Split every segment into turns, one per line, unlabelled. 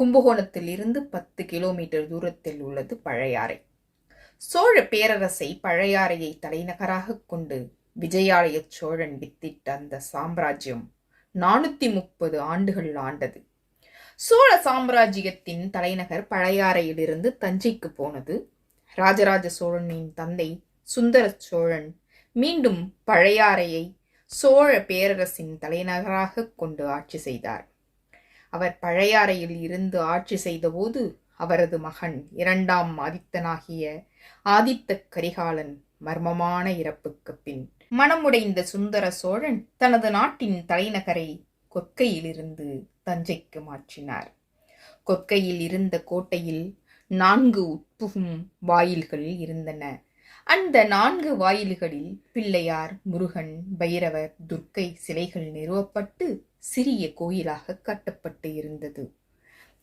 கும்பகோணத்தில் இருந்து பத்து கிலோமீட்டர் தூரத்தில் உள்ளது பழையாறை. சோழ பேரரசை பழையாறையை தலைநகராக கொண்டு விஜயாலய சோழன் வித்திட்ட அந்த சாம்ராஜ்யம் நானூத்தி முப்பது ஆண்டுகள் ஆண்டது. சோழ சாம்ராஜ்யத்தின் தலைநகர் பழையாறையிலிருந்து தஞ்சைக்கு போனது. ராஜராஜ சோழனின் தந்தை சுந்தர சோழன் மீண்டும் பழையாறையை சோழ பேரரசின் தலைநகராக கொண்டு ஆட்சி செய்தார். அவர் பழையாறையில் இருந்து ஆட்சி செய்தபோது அவரது மகன் இரண்டாம் ஆதித்தனாகிய ஆதித்த கரிகாலன் மர்மமான இறப்புக்கு பின் மனமுடைந்த சுந்தர சோழன் தனது நாட்டின் தலைநகரை கொற்கையிலிருந்து தஞ்சைக்கு மாற்றினார். கொற்கையில் இருந்த கோட்டையில் நான்கு உட்புகும் வாயில்கள் இருந்தன. அந்த நான்கு வாயில்களில் பிள்ளையார் முருகன் பைரவர் துர்க்கை சிலைகள் நிறுவப்பட்டு சிறிய கோயிலாக கட்டப்பட்டு இருந்தது.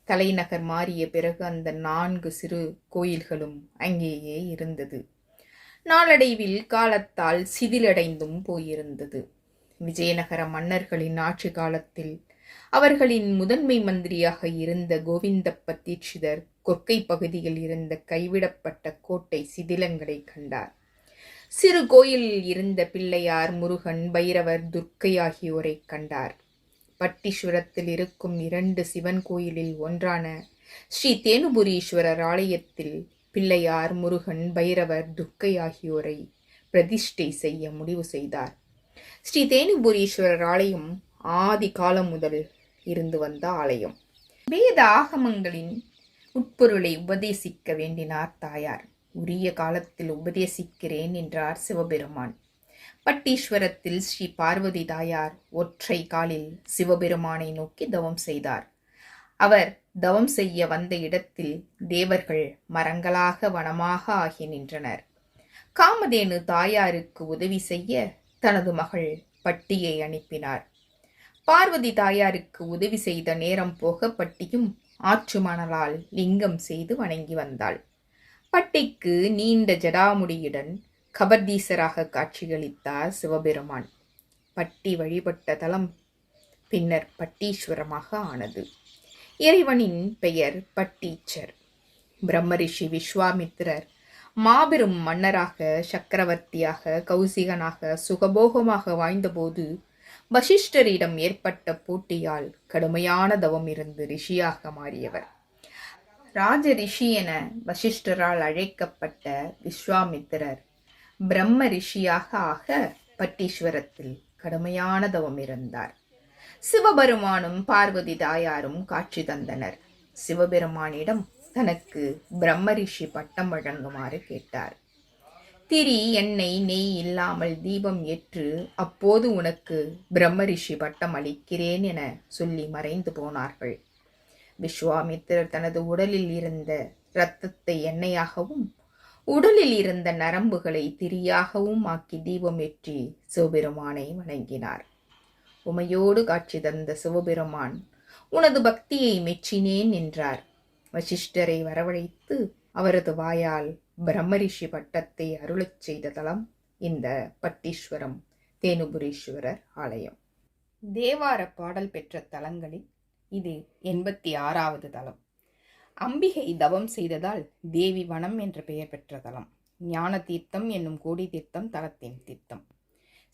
தலைநகர் மாறிய பிறகு அந்த நான்கு சிறு கோயில்களும் அங்கேயே இருந்தது. நாளடைவில் காலத்தால் சிதிலடைந்தும் போயிருந்தது. விஜயநகர மன்னர்களின் ஆட்சி காலத்தில் அவர்களின் முதன்மை மந்திரியாக இருந்த கோவிந்தப்ப தீட்சிதர் கொற்கை பகுதியில் இருந்த கைவிடப்பட்ட கோட்டை சிதிலங்களை கண்டார். சிறு கோயிலில் இருந்த பிள்ளையார் முருகன் பைரவர் துர்க்கை ஆகியோரை கண்டார். பட்டீஸ்வரத்தில் இருக்கும் இரண்டு சிவன் கோயிலில் ஒன்றான ஸ்ரீ தேனுபுரீஸ்வரர் ஆலயத்தில் பிள்ளையார் முருகன் பைரவர் துர்க்கை ஆகியோரை பிரதிஷ்டை செய்ய முடிவு செய்தார். ஸ்ரீ தேனுபுரீஸ்வரர் ஆலயம் ஆதி காலம் முதல் இருந்து வந்த ஆலயம். வேத ஆகமங்களின் உட்பொருளை உபதேசிக்க வேண்டினார் தாயார். உரிய காலத்தில் உபதேசிக்கிறேன் என்றார் சிவபெருமான். பட்டீஸ்வரத்தில் ஸ்ரீ பார்வதி தாயார் ஒற்றை காலில் சிவபெருமானை நோக்கி தவம் செய்தார். அவர் தவம் செய்ய வந்த இடத்தில் தேவர்கள் மரங்களாக வனமாக ஆகி நின்றனர். காமதேனு தாயாருக்கு உதவி செய்ய தனது மகள் பட்டியை அனுப்பினார். பார்வதி தாயாருக்கு உதவி செய்த நேரம் போக பட்டியும் ஆற்று மணலால் லிங்கம் செய்து வணங்கி வந்தாள். பட்டிக்கு நீண்ட ஜடாமுடியுடன் கபர்தீசராக காட்சியளித்தார் சிவபெருமான் பட்டி வழிபட்ட தலம் பின்னர் பட்டீஸ்வரமாக ஆனது. இறைவனின் பெயர் பட்டீச்சர். பிரம்மரிஷி விஸ்வாமித்திரர் மாபெரும் மன்னராக சக்கரவர்த்தியாக கௌசிகனாக சுகபோகமாக வாழ்ந்தபோது வசிஷ்டரிடம் ஏற்பட்ட போட்டியால் கடுமையான தவம் இருந்து ரிஷியாக மாறியவர். ராஜ ரிஷி என வசிஷ்டரால் அழைக்கப்பட்ட விஸ்வாமித்திரர் பிரம்ம ரிஷியாக ஆக பட்டீஸ்வரத்தில் கடுமையான தவம் இருந்தார். சிவபெருமானும் பார்வதி தாயாரும் காட்சி தந்தனர். சிவபெருமானிடம் தனக்கு பிரம்மரிஷி பட்டம் வழங்குமாறு கேட்டார். திரி எண்ணெய் நெய் இல்லாமல் தீபம் ஏற்று அப்போது உனக்கு பிரம்ம ரிஷி பட்டம் அளிக்கிறேன் என சொல்லி மறைந்து போனார்கள். விஸ்வாமித்திரர் தனது உடலில் இருந்த இரத்தத்தை எண்ணெயாகவும் உடலில் இருந்த நரம்புகளை திரியாகவும் ஆக்கி தீபம் ஏற்றி சிவபெருமானை வணங்கினார். உமையோடு காட்சி தந்த சிவபெருமான் உனது பக்தியை மெச்சினேன் என்றார். வசிஷ்டரை வரவழைத்து அவரது வாயால் பிரம்மரிஷி பட்டத்தை அருளச் செய்த தலம் இந்த பட்டீஸ்வரம் தேனுபுரீஸ்வரர் ஆலயம். தேவார பாடல் பெற்ற தலங்களில் இது எண்பத்தி ஆறாவது தலம். அம்பிகை தவம் செய்ததால் தேவி வனம் என்ற பெயர் பெற்ற தலம். ஞான தீர்த்தம் என்னும் கோடி தீர்த்தம் தலத்தின் தீர்த்தம்.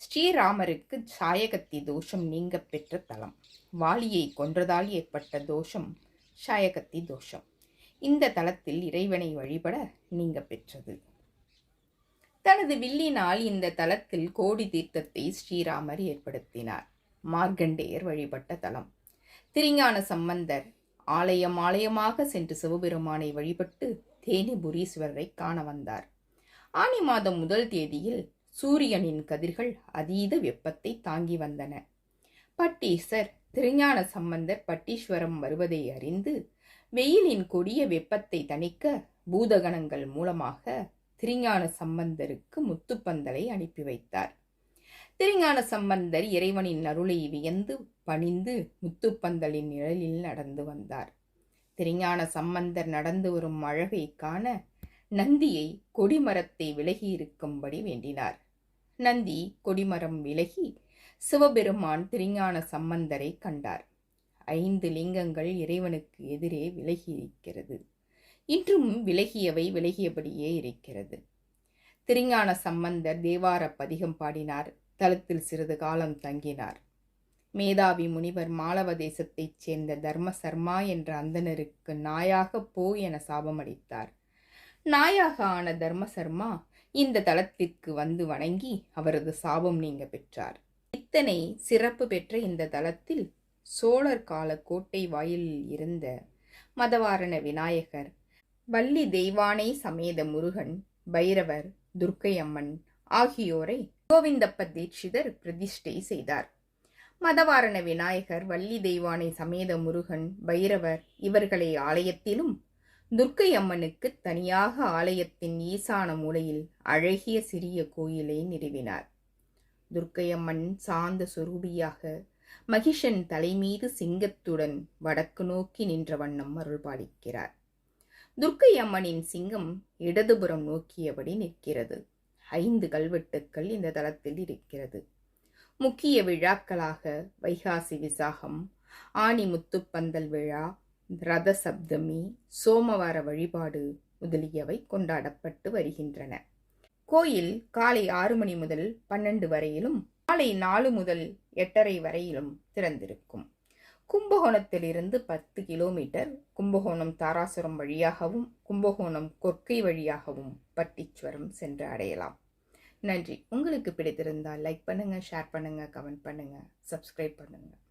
ஸ்ரீராமருக்கு சாயகத்தி தோஷம் நீங்க பெற்ற தலம். வாலியை கொன்றதால் ஏற்பட்ட தோஷம் சாயகத்தி தோஷம். இந்த தலத்தில் இறைவனை வழிபட நீங்க பெற்றது. தனது வில்லினால் இந்த தலத்தில் கோடி தீர்த்தத்தை ஸ்ரீராமர் ஏற்படுத்தினார். மார்க்கண்டேயர் வழிபட்ட தலம். திருஞான சம்பந்தர் ஆலயம் ஆலயமாக சென்று சிவபெருமானை வழிபட்டு தேனிபுரீஸ்வரரை காண வந்தார். ஆனி மாதம் முதல் தேதியில் சூரியனின் கதிர்கள் அதீத வெப்பத்தை தாங்கி வந்தன. பட்டீசர் திருஞான சம்பந்தர் பட்டீஸ்வரம் வருவதை அறிந்து வெயிலின் கொடிய வெப்பத்தை தணிக்க பூதகணங்கள் மூலமாக திருஞான சம்பந்தருக்கு முத்துப்பந்தலை அனுப்பி வைத்தார். திருஞான சம்பந்தர் இறைவனின் அருளை வியந்து பணிந்து முத்துப்பந்தலின் நிழலில் நடந்து வந்தார். திருஞான சம்பந்தர் நடந்து வரும் அழகை காண நந்தியை கொடிமரத்தை விலகி இருக்கும்படி வேண்டினார். நந்தி கொடிமரம் விலகி சிவபெருமான் திருஞான சம்பந்தரை கண்டார். ஐந்து லிங்கங்கள் இறைவனுக்கு எதிரே விலகி இருக்கிறது. இன்றும் விலகியவை விலகியபடியே இருக்கிறது. திருஞான சம்பந்தர் தேவார பதிகம் பாடினார். தலத்தில் சிறிது காலம் தங்கினார். மேதாவி முனிவர் மாலவ தேசத்தைச் சேர்ந்த தர்ம சர்மா என்ற அந்தணருக்கு நாயாக போ என சாபமளித்தார். நாயாக ஆன தர்ம சர்மா இந்த தலத்திற்கு வந்து வணங்கி அவரது சாபம் நீங்க பெற்றார். இத்தனை சிறப்பு பெற்ற இந்த தலத்தில் சோழர் கால கோட்டை வாயிலில் இருந்த மதவாரண விநாயகர் வள்ளி தெய்வானை சமேத முருகன் பைரவர் துர்க்கையம்மன் ஆகியோரை கோவிந்தப்ப தீட்சிதர் பிரதிஷ்டை செய்தார். மதவாரண விநாயகர் வள்ளி தெய்வானை சமேத முருகன் பைரவர் இவர்களை ஆலயத்திலும் துர்க்கை அம்மனுக்கு தனியாக ஆலயத்தின் ஈசான மூலையில் அழகிய சிறிய கோயிலை நிறுவினார். துர்க்கையம்மன் சாந்த சுரூபியாக மகிஷன் தலைமீது சிங்கத்துடன் வடக்கு நோக்கி நின்ற வண்ணம் அருள்பாலிக்கிறார் துர்க்கை அம்மனின் சிங்கம் இடதுபுறம் நோக்கியபடி நிற்கிறது. ஐந்து கல்வெட்டுக்கள் இந்த தளத்தில் இருக்கிறது. முக்கிய விழாக்களாக வைகாசி விசாகம் ஆனி முத்துப்பந்தல் விழா ரத சப்தமி சோமவார வழிபாடு முதலியவை கொண்டாடப்பட்டு வருகின்றன. கோயில் காலை ஆறு மணி முதல் பன்னெண்டு வரையிலும் காலை நாலு முதல் எட்டரை வரையிலும் திறந்திருக்கும். கும்பகோணத்திலிருந்து பத்து கிலோமீட்டர் கும்பகோணம் தாராசுரம் வழியாகவும் கும்பகோணம் கொற்கை வழியாகவும் பட்டீஸ்வரம் சென்று அடையலாம். நன்றி. உங்களுக்கு பிடித்திருந்தால் லைக் பண்ணுங்கள் ஷேர் பண்ணுங்கள் கமெண்ட் பண்ணுங்கள் சப்ஸ்கிரைப் பண்ணுங்கள்